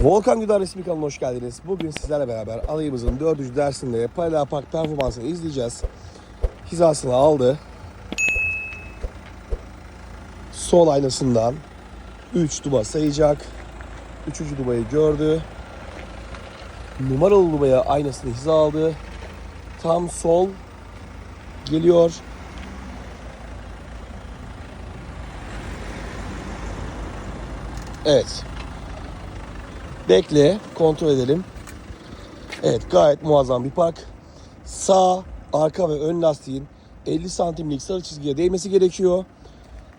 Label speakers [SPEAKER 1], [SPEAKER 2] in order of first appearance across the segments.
[SPEAKER 1] Volkan Güder resmi kanalına hoş geldiniz. Bugün sizlerle beraber alayımızın dördüncü dersinde Paralel Park performansını izleyeceğiz. Hizasını aldı. Sol aynasından 3 duba sayacak. Üçüncü dubayı gördü. Numaralı dubaya aynasını hiza aldı. Tam sol geliyor. Evet. Bekle, kontrol edelim. Evet, gayet muazzam bir park. Sağ, arka ve ön lastiğin 50 santimlik sarı çizgiye değmesi gerekiyor.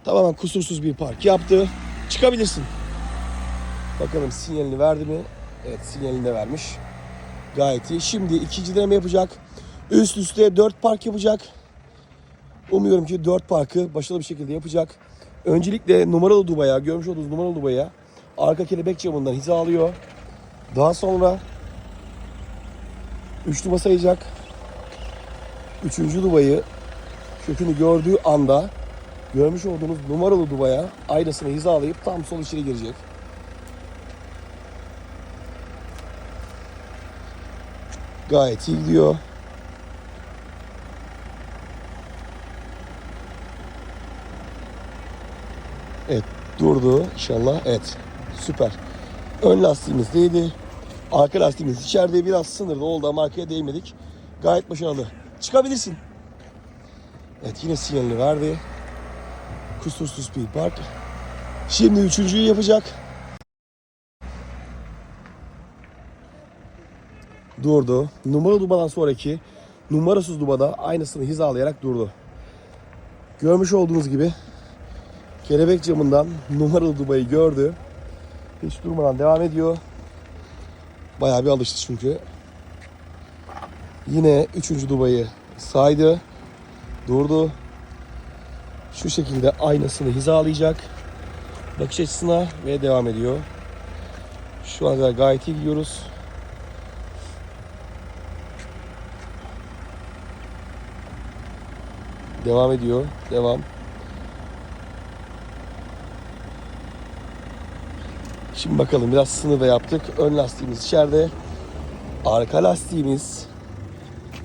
[SPEAKER 1] Tamamen kusursuz bir park yaptı. Çıkabilirsin. Bakalım sinyalini verdi mi? Evet, sinyalini de vermiş. Gayet iyi. Şimdi ikinci deneme yapacak. Üst üste 4 park yapacak. Umuyorum ki 4 parkı başarılı bir şekilde yapacak. Öncelikle numaralı dubaya, görmüş olduğunuz numaralı dubaya arka kelebek camından hiza alıyor. Daha sonra 3 duba sayacak. Üçüncü dubayı kökünü gördüğü anda görmüş olduğunuz numaralı dubaya aynasını hizalayıp tam sol içeri girecek. Gayet iyi gidiyor. Evet durdu inşallah. Evet süper. Ön lastiğimiz değdi. Arka lastiğimiz içeride biraz sınırda oldu ama arkaya değmedik. Gayet başarılı. Çıkabilirsin. Evet yine sinyalini verdi. Kusursuz bir park. Şimdi üçüncüyü yapacak. Durdu. Numaralı dubadan sonraki numarasız dubada aynısını hizalayarak durdu. Görmüş olduğunuz gibi kelebek camından numaralı dubayı gördü. Hiç durmadan devam ediyor. Bayağı bir alıştı çünkü. Yine üçüncü dubayı saydı. Durdu. Şu şekilde aynasını hizalayacak. Bakış açısına ve devam ediyor. Şu an kadar gayet iyi gidiyoruz. Devam ediyor. Devam. Şimdi bakalım biraz sınırda yaptık. Ön lastiğimiz içeride. Arka lastiğimiz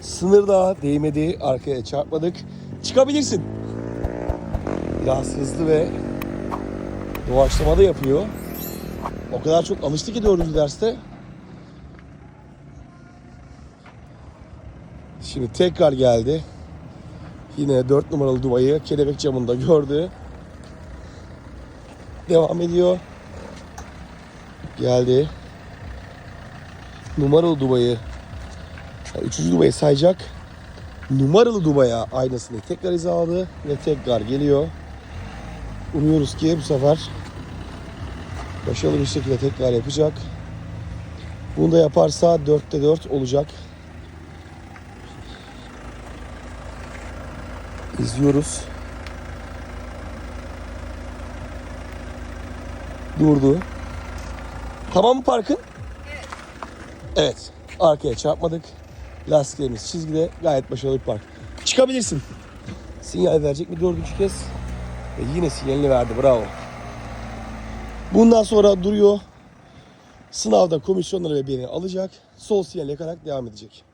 [SPEAKER 1] sınırda değmedi. Arkaya çarpmadık. Çıkabilirsin. Biraz hızlı ve doğaçlama da yapıyor. O kadar çok alıştı ki dördüncü derste. Şimdi tekrar geldi. Yine 4 numaralı dubayı kelebek camında gördü. Devam ediyor. Geldi. Numaralı dubayı yani üçüncü dubayı sayacak. Numaralı dubaya aynasını tekrar hizaladı ve tekrar geliyor. Umuyoruz ki bu sefer başarılı bir şekilde tekrar yapacak. Bunu da yaparsa 4'te 4 olacak. İzliyoruz. Durdu. Tamam mı parkın? Evet. Arkaya çarpmadık. Lastiklerimiz çizgide. Gayet başarılı bir park. Çıkabilirsin. Sinyal verecek mi dördüncü kez? Ve yine sinyalini verdi. Bravo. Bundan sonra duruyor. Sınavda komisyonları ve beni alacak. Sol sinyal yakarak devam edecek.